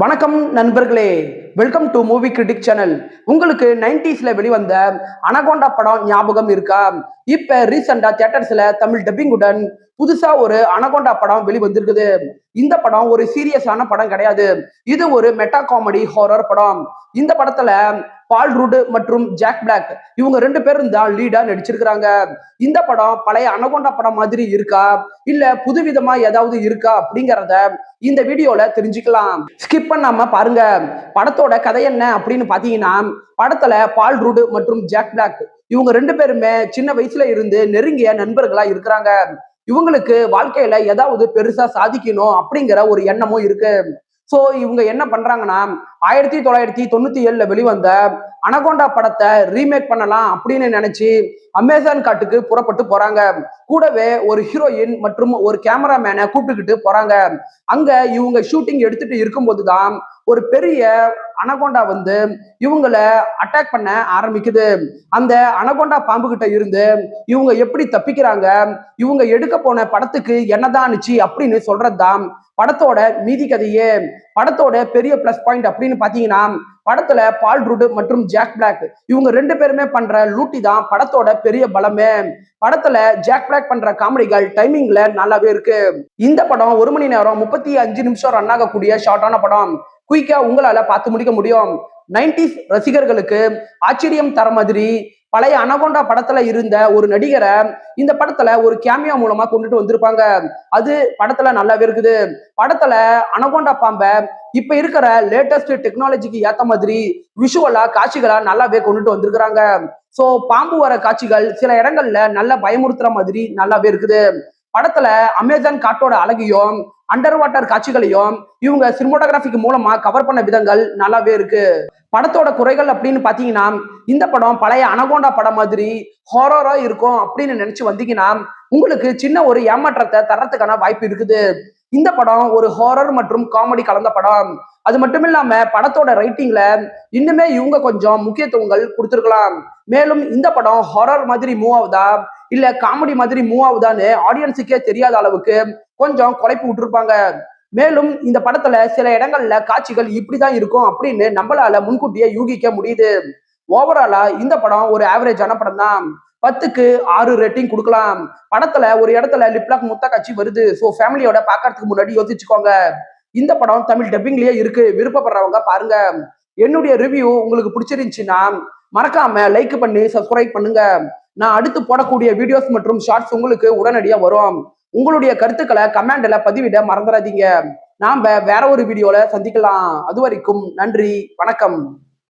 வணக்கம் நண்பர்களே. Welcome to movie critic channel உங்களுக்கு நைன்டிஸ்ல வெளிவந்த அனகோண்டா படம் ஞாபகம் இருக்கா? இப்ப ரீசெண்டா தியேட்டர்ஸ்ல தமிழ் டப்பிங்குடன் புதுசா ஒரு அனகோண்டா படம் வெளிவந்திருக்குது. இந்த படம் ஒரு சீரியஸான படம் கிடையாது. இது ஒரு மெட்டா காமெடி ஹாரர் படம். இந்த படத்துல பால் ரூடு மற்றும் ஜாக் பிளாக் இவங்க ரெண்டு பேரும் தான் லீடா நடிச்சிருக்கிறாங்க. இந்த படம் பழைய அனகொண்டா படம் மாதிரி இருக்கா? இல்ல புதுவிதமா ஏதாவது இருக்கா அப்படிங்கறத இந்த வீடியோல தெரிஞ்சுக்கலாம். ஸ்கிப் பண்ணாம பாருங்க. படத்தோட கதை என்ன அப்படின்னு பாத்தீங்கன்னா படத்துல பால் ரூடு மற்றும் ஜாக் பிளாக் இவங்க ரெண்டு பேருமே சின்ன வயசுல இருந்து நெருங்கிய நண்பர்களா இருக்கிறாங்க. இவங்களுக்கு வாழ்க்கையில ஏதாவது பெருசா சாதிக்கணும் அப்படிங்கிற ஒரு எண்ணமும் இருக்கு. சோ இவங்க என்ன பண்றாங்கன்னா ஆயிரத்தி தொள்ளாயிரத்தி தொண்ணூத்தி ஏழுல வெளிவந்த அனகோண்டா படத்தை ரீமேக் பண்ணலாம் அப்படின்னு நினைச்சு அமேசான் காட்டுக்கு புறப்பட்டு போறாங்க. கூடவே ஒரு ஹீரோயின் மற்றும் ஒரு கேமராமேனை கூப்பிட்டுக்கிட்டு போறாங்க. அங்க இவங்க ஷூட்டிங் எடுத்துட்டு இருக்கும்போது தான் ஒரு பெரிய அனகோண்டா வந்து இவங்களை அட்டாக் பண்ண ஆரம்பிக்குது. அந்த அனகோண்டா பாம்பு கிட்ட இருந்து இவங்க எப்படி தப்பிக்கிறாங்க? இவங்க எடுக்க போன படத்துக்கு என்னதான் ஆனுச்சு அப்படின்னு சொல்றதுதான் படத்தோட மீதி கதையே. படத்தோட பெரிய பிளஸ் பாயிண்ட் அப்படின்னு பாத்தீங்கன்னா படத்துல பால் ரூடு மற்றும் ஜாக் பிளாக் இவங்க ரெண்டு பேருமே பண்ற லூட்டி தான் படத்தோட பெரிய பலமே. படத்துல ஜாக் பிளாக் பண்ற காமெடிகள் டைமிங்ல நல்லாவே இருக்கு. இந்த படம் ஒரு மணி நேரம் முப்பத்தி அஞ்சு நிமிஷம் ரன் ஆகக்கூடிய ஷார்ட்டான படம். குயிக்கா உங்களால பார்த்து முடிக்க முடியும். நைன்டிஸ் ரசிகர்களுக்கு ஆச்சரியம் தர மாதிரி பழைய அனகொண்டா படத்துல இருந்த ஒரு நடிகரை இந்த படத்துல ஒரு கேமியா மூலமா கொண்டுட்டு வந்திருப்பாங்க. அது படத்துல நல்லாவே இருக்குது. படத்துல அனகொண்டா பாம்பை இப்ப இருக்கிற லேட்டஸ்ட் டெக்னாலஜிக்கு ஏத்த மாதிரி விஷுவலா காட்சிகளா நல்லாவே கொண்டுட்டு வந்திருக்கிறாங்க. சோ பாம்பு வர காட்சிகள் சில இடங்கள்ல நல்லா பயமுறுத்துற மாதிரி நல்லாவே இருக்குது. படத்துல அமேசான் காட்டோட அழகையும் அண்டர் வாட்டர் காட்சிகளையும் இவங்க சினிமோட்டோகிராஃபிக்கு மூலமா கவர் பண்ண விதங்கள் நல்லாவே இருக்கு. படத்தோட குறைகள் அப்படின்னு பாத்தீங்கன்னா இந்த படம் பழைய அனகோண்டா படம் மாதிரி ஹாரரா இருக்கும் அப்படின்னு நினைச்சு வந்தீங்கன்னா உங்களுக்கு சின்ன ஒரு ஏமாற்றத்தை தரத்துக்கான வாய்ப்பு இருக்குது. இந்த படம் ஒரு ஹாரர் மற்றும் காமெடி கலந்த படம். அது மட்டும் இல்லாம படத்தோட ரைட்டிங்ல இன்னுமே இவங்க கொஞ்சம் முக்கியத்துவங்கள் கொடுத்துருக்கலாம். மேலும் இந்த படம் ஹாரர் மாதிரி மூவ் ஆகுதா? இல்ல காமெடி மாதிரி மூவ் ஆகுதான்னு ஆடியன்ஸுக்கே தெரியாத அளவுக்கு கொஞ்சம் குழைப்பு விட்டுருப்பாங்க. மேலும் இந்த படத்துல சில இடங்கள்ல காட்சிகள் இப்படிதான் இருக்கும் அப்படின்னு நம்மளால முன்கூட்டியே யூகிக்க முடியுது. ஓவராலா இந்த படம் ஒரு ஆவரேஜான படம் தான். பத்துக்கு ஆறு ரேட்டிங் கொடுக்கலாம். படத்துல ஒரு இடத்துல லிப்லாக் முத்த காட்சி வருது. ஸோ ஃபேமிலியோட பாக்கிறதுக்கு முன்னாடி யோசிச்சுக்கோங்க. இந்த படம் தமிழ் டப்பிங்லயே இருக்கு. விருப்பப்படுறவங்க பாருங்க. என்னுடைய ரிவ்யூ உங்களுக்கு பிடிச்சிருந்துச்சுன்னா மறக்காம லைக் பண்ணி சப்ஸ்கிரைப் பண்ணுங்க. நான் அடுத்து போடக்கூடிய வீடியோஸ் மற்றும் ஷார்ட்ஸ் உங்களுக்கு உடனடியா வரும். உங்களுடைய கருத்துக்களை கமெண்ட்ல பதிவிட மறந்துடாதீங்க. நாம வேற ஒரு வீடியோல சந்திக்கலாம். அது வரைக்கும் நன்றி வணக்கம்.